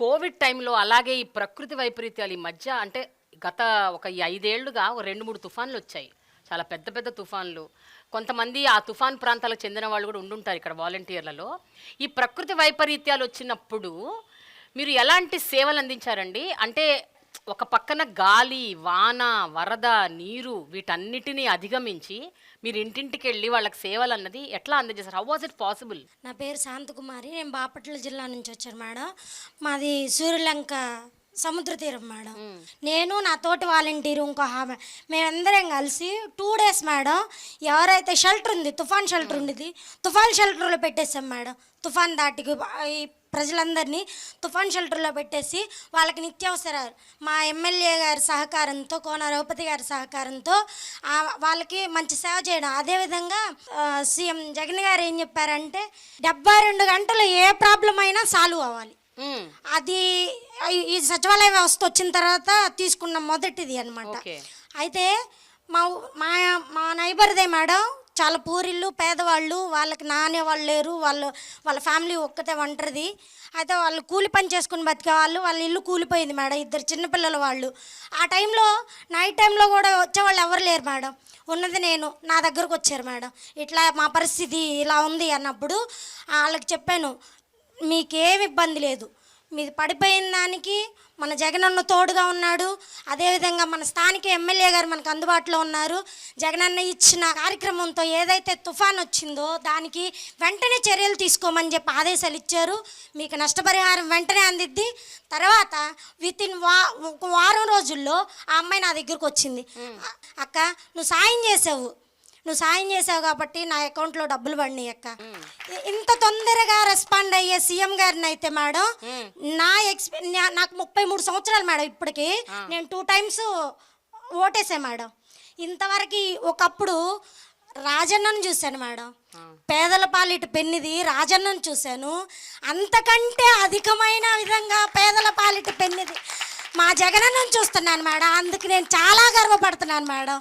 Covid టైంలో అలాగే ఈ ప్రకృతి వైపరీత్యాలు ఈ మధ్య అంటే గత ఒక ఈ ఐదేళ్ళుగా ఒక రెండు మూడు తుఫాన్లు వచ్చాయి. చాలా పెద్ద పెద్ద తుఫాన్లు. కొంతమంది ఆ తుఫాన్ ప్రాంతాలకు చెందిన వాళ్ళు కూడా ఉండుంటారు ఇక్కడ వాలంటీర్లలో. ఈ ప్రకృతి వైపరీత్యాలు వచ్చినప్పుడు మీరు ఎలాంటి సేవలు అందించారండి? అంటే ఒక పక్కన గాలి వాన వరద నీరు వీటన్నిటినీ అధిగమించి మీరు ఇంటింటికి వెళ్ళి వాళ్ళకి సేవలు అన్నది ఎట్లా అందజేశారు? హౌ వాజ్ ఇట్ పాసిబుల్ నా పేరు శాంతకుమారి. నేను బాపట్ల జిల్లా నుంచి వచ్చాను మేడం. మాది సూర్యలంక సముద్ర తీరం మేడం. నేను నా తోటి వాలంటీర్ ఇంకో ఆమె మేమందరం కలిసి టూ డేస్ మేడం ఎవరైతే షెల్టర్ ఉంది తుఫాన్ షెల్టర్ ఉండేది తుఫాన్ షెల్టర్లో పెట్టేసాం మేడం. తుఫాన్ దాటికి ఈ ప్రజలందరినీ తుఫాన్ షెల్టర్లో పెట్టేసి వాళ్ళకి నిత్యావసరాలు. మా ఎమ్మెల్యే గారి సహకారంతో కోన రఘుపతి గారి సహకారంతో వాళ్ళకి మంచి సేవ చేయడం. అదేవిధంగా సీఎం జగన్ గారు ఏం చెప్పారంటే డెబ్బై రెండు గంటలు ఏ ప్రాబ్లం అయినా సాల్వ్ అవ్వాలి. అది ఈ- సచివాలయ వ్యవస్థ వచ్చిన తర్వాత తీసుకున్న మొదటిది అనమాట. అయితే మా మా మా నైబర్దే మేడం చాలా పూరిళ్ళు పేదవాళ్ళు వాళ్ళకి నానే వాళ్ళు లేరు వాళ్ళు వాళ్ళ ఫ్యామిలీ ఒక్కతే ఒంటరిది. అయితే వాళ్ళు కూలి పని చేసుకుని బతికే వాళ్ళు వాళ్ళ ఇల్లు కూలిపోయింది మేడం ఇద్దరు చిన్నపిల్లల వాళ్ళు. ఆ టైంలో నైట్ టైంలో కూడా వచ్చేవాళ్ళు ఎవరు లేరు మేడం. ఉన్నది నేను నా దగ్గరకు వచ్చారు మేడం. ఇట్లా మా పరిస్థితి ఇలా ఉంది అన్నప్పుడు వాళ్ళకి చెప్పాను మీకేం ఇబ్బంది లేదు. మీది పడిపోయిన దానికి మన జగనన్న తోడుగా ఉన్నాడు. అదేవిధంగా మన స్థానిక ఎమ్మెల్యే గారు మనకు అందుబాటులో ఉన్నారు. జగనన్న ఇచ్చిన కార్యక్రమంతో ఏదైతే తుఫాన్ వచ్చిందో దానికి వెంటనే చర్యలు తీసుకోమని చెప్పి ఆదేశాలు ఇచ్చారు. మీకు నష్టపరిహారం వెంటనే అందిద్ది. తర్వాత విత్ ఇన్ వా వారం రోజుల్లో ఆ అమ్మాయి నా దగ్గరకు వచ్చింది. "అ- అక్క నువ్వు సాయం చేసావు. నువ్వు సాయం చేసావు కాబట్టి నా అకౌంట్లో డబ్బులు పడినాయి అక్క. ఇంత తొందరగా రెస్పాండ్ అయ్యే సీఎం గారిని అయితే మేడం నా ఎక్స్పీ నాకు ముప్పై మూడు సంవత్సరాలు మేడం ఇప్పటికి. నేను టూ టైమ్స్ ఓటేసా మేడం. ఇంతవరకు ఒకప్పుడు రాజన్నను చూశాను మేడం. పేదల పాలిట పెన్నిది రాజన్నను చూశాను. అంతకంటే అధికమైన విధంగా పేదల పాలిట పెన్నిది మా జగనన్నను చూస్తున్నాను మేడం. అందుకు నేను చాలా గర్వపడుతున్నాను మేడం.